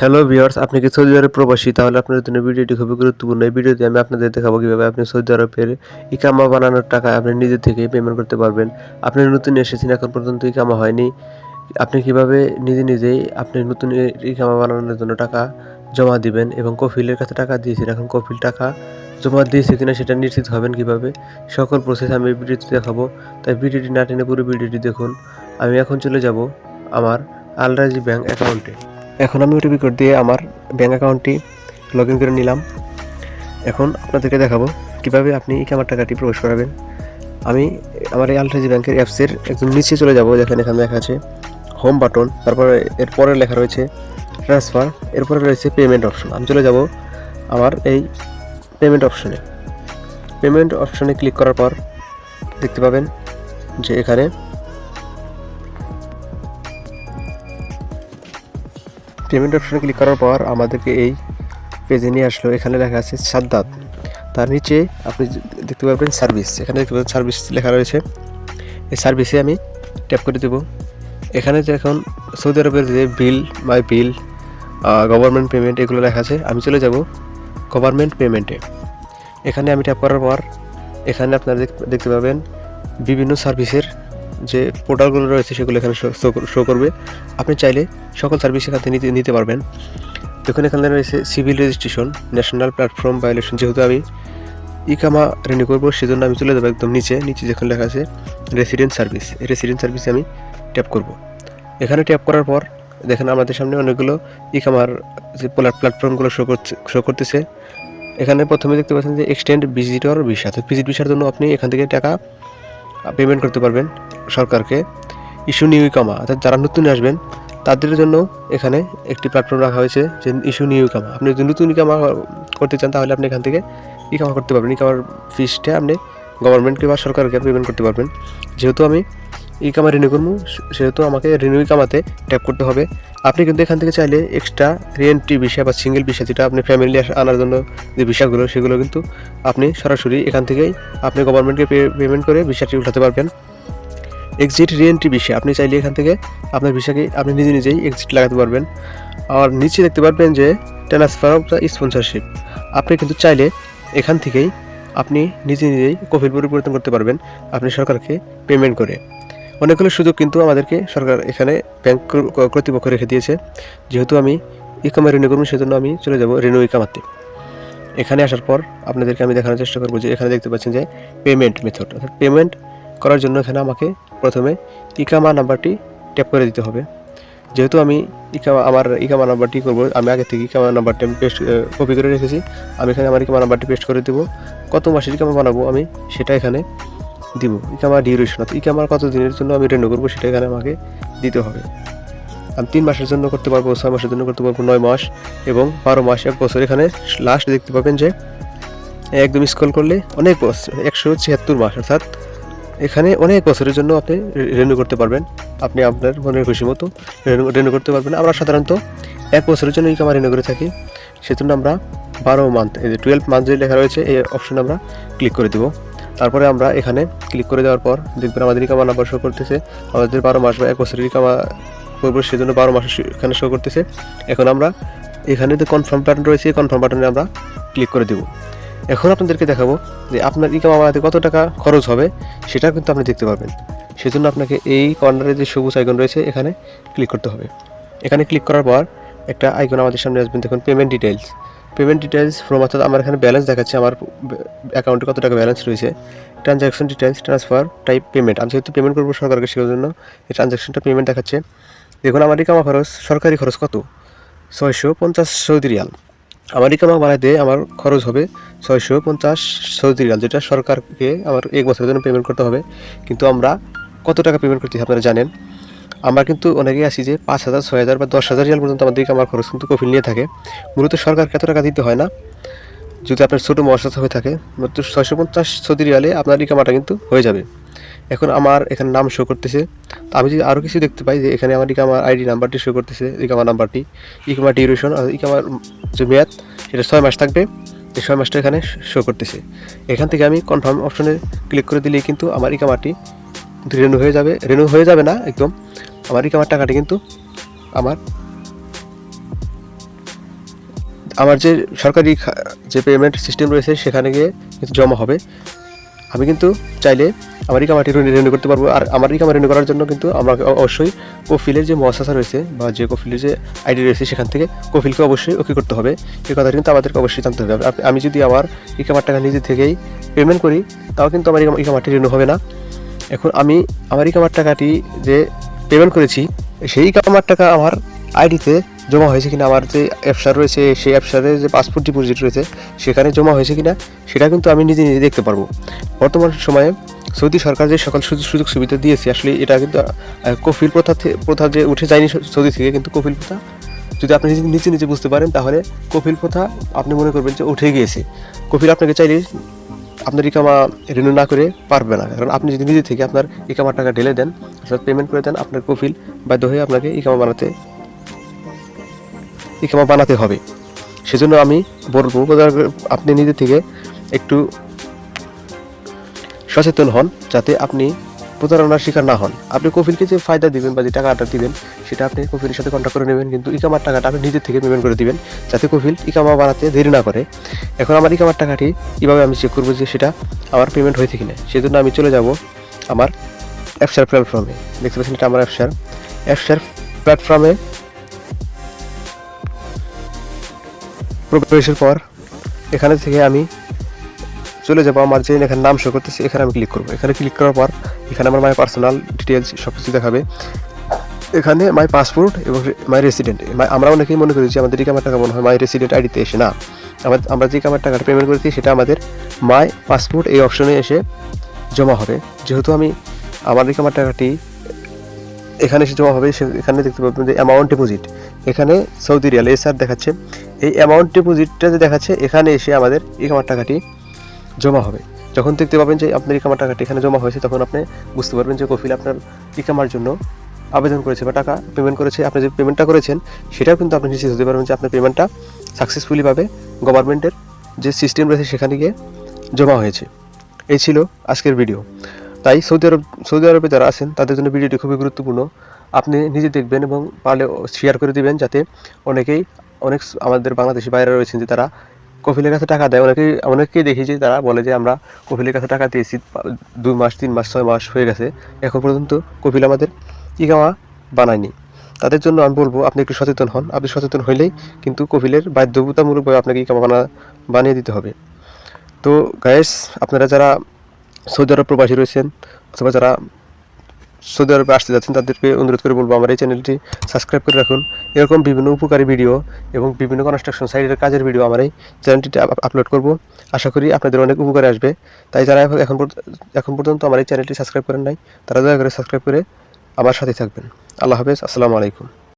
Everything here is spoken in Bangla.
হ্যালো ভিউয়ার্স আপনি কি সৌদি আরব প্রবাসী? তাহলে আপনার জন্য ভিডিওটি খুবই গুরুত্বপূর্ণ। এই ভিডিওতে আমি আপনাদের দেখাবো কীভাবে আপনি সৌদি আরবের ইকামা বানানোর টাকা আপনি নিজে থেকে পেমেন্ট করতে পারবেন। আপনি নতুন এসেছেন, এখন পর্যন্ত ইকামা হয়নি। আপনি কীভাবে নিজে নিজেই আপনি নতুন ইকামা বানানোর জন্য টাকা জমা দিবেন এবং কফিলের কাছে টাকা দিয়েছেন, এখন কফিল টাকা জমা দিয়েছে কিনা সেটা নিশ্চিত হবেন কীভাবে? সকল প্রসেস আমি ভিডিওতে দেখাবো। তাই ভিডিওটি না টেনে পুরো ভিডিওটি দেখুন। আমি এখন চলে যাব আমার আলরাজি ব্যাংক অ্যাকাউন্টে। এখন আমি ওটিপি কোড দিয়ে আমার ব্যাঙ্ক অ্যাকাউন্টটি লগ ইন করে নিলাম। এখন আপনাদেরকে দেখাবো কীভাবে আপনি ইকামার টাকাটি প্রবেশ করাবেন। আমি আমার এই আলট্রাজি ব্যাংকের অ্যাপসের একদম নিচে চলে যাব যেখানে এখানে লেখা আছে হোম বাটন তারপরে এরপরে লেখা রয়েছে ট্রান্সফার এরপরে রয়েছে পেমেন্ট অপশন আমি চলে যাব আমার এই পেমেন্ট অপশনে পেমেন্ট অপশনে ক্লিক করার পর দেখতে পাবেন যে এখানে পেমেন্ট অপশানে ক্লিক করার পর আমাদেরকে এই পেজে নিয়ে আসলো। এখানে লেখা আছে সাদ্দাত। তার নিচে আপনি দেখতে পাবেন সার্ভিস এখানে দেখতে পাবেন সার্ভিস লেখা রয়েছে। এই সার্ভিসে আমি ট্যাপ করে দেব। এখানে যে এখন সৌদি আরবের যে বিল মাই বিল গভর্নমেন্ট পেমেন্ট এগুলো লেখা আছে, আমি চলে যাব গভর্নমেন্ট পেমেন্টে এখানে আমি ট্যাপ করার পর এখানে আপনারা দেখ- দেখতে পাবেন বিভিন্ন সার্ভিসের যে পোর্টালগুলো রয়েছে সেগুলো এখানে শো করবে। আপনি চাইলে সকল সার্ভিস এখান থেকে নিতে নিতে পারবেন। দেখুন, এখানে রয়েছে civil registration national platform violation যেহেতু আমি ইকামা রেনিউ করব, সেজন্য আমি চলে যাব একদম নিচে। নিচে যেখানে লেখা আছে রেসিডেন্ট সার্ভিস এই রেসিডেন্ট সার্ভিসে আমি ট্যাপ করব। এখানে ট্যাপ করার পর দেখেন আমাদের সামনে অনেকগুলো ইকামার যে প্ল্যাটফর্মগুলো শো করছে শো করতেছে। এখানে প্রথমে দেখতে পাচ্ছেন যে এক্সটেন্ড ভিজিটর ভিসা তো ভিজিট ভিসার জন্য আপনি এখান থেকে টাকা পেমেন্ট করতে পারবেন সরকারকে। ইস্যু নিউ ইকামা অর্থাৎ যারা নতুন আসবেন, তাদের জন্য এখানে একটি প্ল্যাটফর্ম রাখা হয়েছে যে ইস্যু নিউ ইকামা আপনি যদি নতুন ইকামা করতে চান, তাহলে আপনি এখান থেকে ইকামা করতে পারবেন। ইকামার ফিসটা আপনি গভর্নমেন্টকে বা সরকারকে পেমেন্ট করতে পারবেন। যেহেতু আমি ইকামা রিনিউ করব। সেহেতু আমাকে রিনিউ কামাতে ট্যাপ করতে হবে। আপনি কিন্তু এখান থেকে চাইলে এক্সট্রা রিএন্ট্রি ভিসা বা সিঙ্গেল ভিসা যেটা আপনি ফ্যামিলি আনার জন্য যে ভিসাগুলো সেগুলো কিন্তু আপনি সরাসরি এখান থেকেই আপনি গভর্নমেন্টকে পেমেন্ট করে ভিসাটি উঠাতে পারবেন। এক্সিট রিএন্ট্রি ভিসা আপনি চাইলে এখান থেকে আপনার ভিসাকে আপনি নিজে নিজেই এক্সিট লাগাতে পারবেন। আর নিচে দেখতে পারবেন যে ট্রান্সফার অফ দ্য স্পন্সরশিপ আপনি কিন্তু চাইলে এখান থেকেই আপনি নিজে নিজেই কফিল পরিবর্তন করতে পারবেন। আপনি সরকারকে পেমেন্ট করে। অনেকগুলো সুযোগ কিন্তু আমাদেরকে সরকার এখানে ব্যাংক কর্তৃপক্ষ রেখে দিয়েছে। যেহেতু আমি ইকামা রিনিউ করব সেজন্য আমি চলে যাব রিনিউ ইকামাতে। এখানে আসার পর আপনাদেরকে আমি দেখানোর চেষ্টা করব যে এখানে দেখতে পাচ্ছেন যে পেমেন্ট মেথড অর্থাৎ পেমেন্ট করার জন্য এখানে আমাকে প্রথমে ইকামা নাম্বারটি ট্যাপ করে দিতে হবে। যেহেতু আমি ইকামা, আমার ইকামা নাম্বারটি করব, আমি আগে থেকে ইকামা নাম্বারটি আমি পেস্ট কপি করে রেখেছি। আমি এখানে আমার ইকামা নাম্বারটি পেস্ট করে দেবো। কত মাসের ইকামা বানাবো আমি সেটা এখানে দিব। ইকামা ডিউরেশন অর্থাৎ ইকামার কত দিনের জন্য আমি রেনু করব সেটা এখানে আমাকে দিতে হবে। আমি তিন মাসের জন্য করতে পারব, ছয় মাসের জন্য করতে পারব, নয় মাস এবং বারো মাস, এক বছর। এখানে লাস্ট দেখতে পাবেন যে একদম স্কল করলে অনেক বছর, একশো ছিয়াত্তর মাস, অর্থাৎ এখানে অনেক বছরের জন্য আপনি রেনু করতে পারবেন। আপনি আপনার মনের খুশি মতো রেনু করতে পারবেন। আমরা সাধারণত এক বছরের জন্য ইকামা রেনু করে থাকি। সেজন্য আমরা বারো মান্থ টুয়েলভ মান্থ যে লেখা রয়েছে, এই অপশনে আমরা ক্লিক করে দেবো। তারপরে আমরা এখানে ক্লিক করে দেওয়ার পর দেখবেন আমাদের ইকামা নাম্বার শো করতেছে। আমাদের বারো মাস বা এক বছরের ইকামা করব সেজন্য বারো মাস এখানে শো করতেছে। এখন আমরা এখানে যে কনফার্ম বাটন রয়েছে কনফার্ম বাটনে আমরা ক্লিক করে দেবো। এখন আপনাদেরকে দেখাবো যে আপনার ইকামা বানাতে কত টাকা খরচ হবে সেটা কিন্তু আপনি দেখতে পারবেন। সেজন্য আপনাকে এই কর্নারে যে সবুজ আইকন রয়েছে, এখানে ক্লিক করতে হবে। এখানে ক্লিক করার পর একটা আইকন আমাদের সামনে আসবেন দেখুন payment details payment details from অর্থাৎ আমার এখানে ব্যালেন্স দেখাচ্ছে, আমার অ্যাকাউন্টে কত টাকা ব্যালেন্স রয়েছে transaction details transfer type payment আমি যেহেতু পেমেন্ট করব সরকারকে সেই জন্য এই ট্রানজ্যাকশনটা পেমেন্ট দেখাচ্ছে। দেখুন, আমার ইকামা খরচ, সরকারি খরচ কত? ছয়শো পঞ্চাশ সৌদি রিয়াল। আমার ইকামা বানাইতে আমার খরচ হবে ছয়শো পঞ্চাশ সৌদি রিয়াল, যেটা সরকারকে আমার এক বছরের জন্য পেমেন্ট করতে হবে। কিন্তু আমরা কত টাকা পেমেন্ট করতে আপনারা জানেন? আমরা কিন্তু অনেকেই আছি যে পাঁচ হাজার, ছয় হাজার বা দশ হাজার রিয়াল পর্যন্ত আমাদের ইকামার খরচ কিন্তু কফিল নিয়ে থাকে। মূলত সরকারকে এত টাকা দিতে হয় না। যদি আপনার ছোটো মহাসাত হয়ে থাকে মাত্র ছয়শো পঞ্চাশ সৌদি রিয়ালে আপনার ইকামাটা কিন্তু হয়ে যাবে। এখন আমার এখানে নাম শো করতেছে। তো আমি যদি আরও কিছু দেখতে পাই যে এখানে আমার ইকামার আইডি নাম্বারটি শো করতেছে ইকামা নাম্বারটি ইকামার ডিউরেশন আর ইকামার যে মেয়াদ, সেটা ছয় মাস থাকবে। এই ছয় মাসটা এখানে শো করতেছে। এখান থেকে আমি কনফার্ম অপশনে ক্লিক করে দিলেই কিন্তু আমার ইকামাটি রেনু হয়ে যাবে রেনু হয়ে যাবে না একদম। আমার ইকামার টাকাটি কিন্তু আমার আমার যে সরকারি যে পেমেন্ট সিস্টেম রয়েছে সেখানে গিয়ে কিন্তু জমা হবে। আমি কিন্তু চাইলে আমার ইকামাটি রিনিউ করতে পারব। আর আমার ইকামা রিনিউ করার জন্য কিন্তু আমাকে অবশ্যই কফিলের যে মহাসাসা রয়েছে বা যে কফিলের যে আইডি রয়েছে সেখান থেকে কফিলকে অবশ্যই ওকে করতে হবে। এই কথাটা কিন্তু আমাদেরকে অবশ্যই জানতে হবে। আমি যদি আমার ইকামার টাকা নিজে থেকেই পেমেন্ট করি, তাও কিন্তু আমার ইকামা- ইকামাটি রিনিউ হবে না। এখন আমি আমার কামার টাকাটি যে পেমেন্ট করেছি, সেই ইকামার টাকা আমার আইডিতে জমা হয়েছে কিনা, আমার যে অ্যাপসার রয়েছে, সেই অ্যাপসারে যে পাসপোর্ট ডিপোজিট রয়েছে, সেখানে জমা হয়েছে কিনা, সেটা কিন্তু আমি নিজে নিজে দেখতে পারব। বর্তমান সময়ে সৌদি সরকার যে সকল সুযোগ সুযোগ সুবিধা দিয়েছে, আসলে এটা কিন্তু কফিল প্রথা প্রথা যে উঠে যায়নি সৌদি থেকে, কিন্তু কফিল প্রথা, যদি আপনি নিজে নিজে বুঝতে পারেন, তাহলে কফিল প্রথা আপনি মনে করবেন যে উঠে গিয়েছে। কফিল আপনাকে চাইলে আপনার ইকামা রিনিউ না করে পারবে না। কারণ আপনি যদি নিজে থেকে আপনার ইকামার টাকা ঢেলে দেন, অর্থাৎ পেমেন্ট করে দেন, আপনার কফিল বাধ্য হয়ে আপনাকে ইকামা বানাতে ইকামা বানাতে হবে। সেজন্য আমি বলব আপনি নিজে থেকে একটু সচেতন হন, যাতে আপনি প্রতারণার শিকার না হন। আপনি কফিলকে যে ফায়দা দিবেন বা যে টাকাটা দিবেন, সেটা আপনি কফিলের সাথে কন্ট্যাক্ট করে নেবেন, কিন্তু ইকামার টাকাটা আপনি নিজের থেকে পেমেন্ট করে দিবেন, যাতে কফিল ইকামা বানাতে দেরি না করে। এখন আমার ইকামার টাকাটি কীভাবে আমি চেক করব যে সেটা আমার পেমেন্ট হয়েছে কিনা? সেজন্য আমি চলে যাব আমার অ্যাপসার প্ল্যাটফর্মে দেখতে পাচ্ছেন এটা আমার অ্যাপসার অ্যাপসার প্ল্যাটফর্মে প্রবেশের পর এখানে থেকে আমি চলে যাব, আমার যে এখানে নাম শো করতেছে, এখানে আমি ক্লিক করব। এখানে ক্লিক করার পর এখানে আমার মাই পার্সোনাল ডিটেলস সব কিছু দেখাবে। এখানে মাই পাসপোর্ট এবং মাই রেসিডেন্ট আমরা অনেকেই মনে করি যে আমাদের ইকামার টাকা মনে হয় মাই রেসিডেন্ট আইডিতে এসে না। আমাদের, আমরা যে ইকামার টাকাটা পেমেন্ট করেছি, সেটা আমাদের মাই পাসপোর্ট এই অপশনে এসে জমা হবে। যেহেতু আমি আমার ইকামার টাকাটি এখানে এসে জমা হবে এখানে দেখতে পাবেন যে অ্যামাউন্ট ডিপোজিট এখানে সৌদি রিয়াল এসআর দেখাচ্ছে। এই অ্যামাউন্ট ডিপোজিটটা যে দেখাচ্ছে, এখানে এসে আমাদের ইকামার টাকাটি জমা হবে। যখন দেখতে পাবেন যে আপনার ইকামার টাকাটি এখানে জমা হয়েছে, তখন আপনি বুঝতে পারবেন যে কফিল আপনার ইকামার জন্য আবেদন করেছে বা টাকা পেমেন্ট করেছে। আপনি যে পেমেন্টটা করেছেন, সেটাও কিন্তু আপনি নিশ্চিত হতে পারবেন যে আপনার পেমেন্টটা সাকসেসফুলিভাবে গভর্নমেন্টের যে সিস্টেম রয়েছে, সেখানে গিয়ে জমা হয়েছে। এই ছিল আজকের ভিডিও তাই সৌদি আরব, সৌদি আরবে যারা আছেন, তাদের জন্য ভিডিওটি খুবই গুরুত্বপূর্ণ। আপনি নিজে দেখবেন এবং পারলে শেয়ার করে দিবেন, যাতে অনেকেই, অনেক আমাদের বাংলাদেশি বাইরে রয়েছেন যে তারা কফিলের কাছে টাকা দেয়, অনেকেই অনেককেই দেখি যে তারা বলে যে আমরা কফিলের কাছে টাকা দিয়েছি দুই মাস, তিন মাস, ছয় মাস হয়ে গেছে, এখন পর্যন্ত কফিল আমাদের ইকামা বানায়নি। তাদের জন্য আমি বলব, আপনি একটু সচেতন হন। আপনি সচেতন হইলেই কিন্তু কফিলের বাধ্যতামূলকভাবে আপনাকে ইকামা বানা বানিয়ে দিতে হবে। তো গায়েস আপনারা যারা সৌদি আরব প্রবাসী রয়েছেন, অথবা যারা সৌদি আরবে আসতে যাচ্ছেন, তাদেরকে অনুরোধ করে বলব আমার এই চ্যানেলটি সাবস্ক্রাইব করে রাখুন। এরকম বিভিন্ন উপকারী ভিডিও এবং বিভিন্ন কনস্ট্রাকশন সাইডের কাজের ভিডিও আমার এই চ্যানেলটিতে আপলোড করব। আশা করি আপনাদের অনেক উপকারে আসবে। তাই যারা এখন- এখন পর্যন্ত আমার এই চ্যানেলটি সাবস্ক্রাইব করেন নাই, তারা দয়া করে সাবস্ক্রাইব করে আমার সাথে থাকবেন। আল্লাহ হাফেজ, আসসালামু আলাইকুম।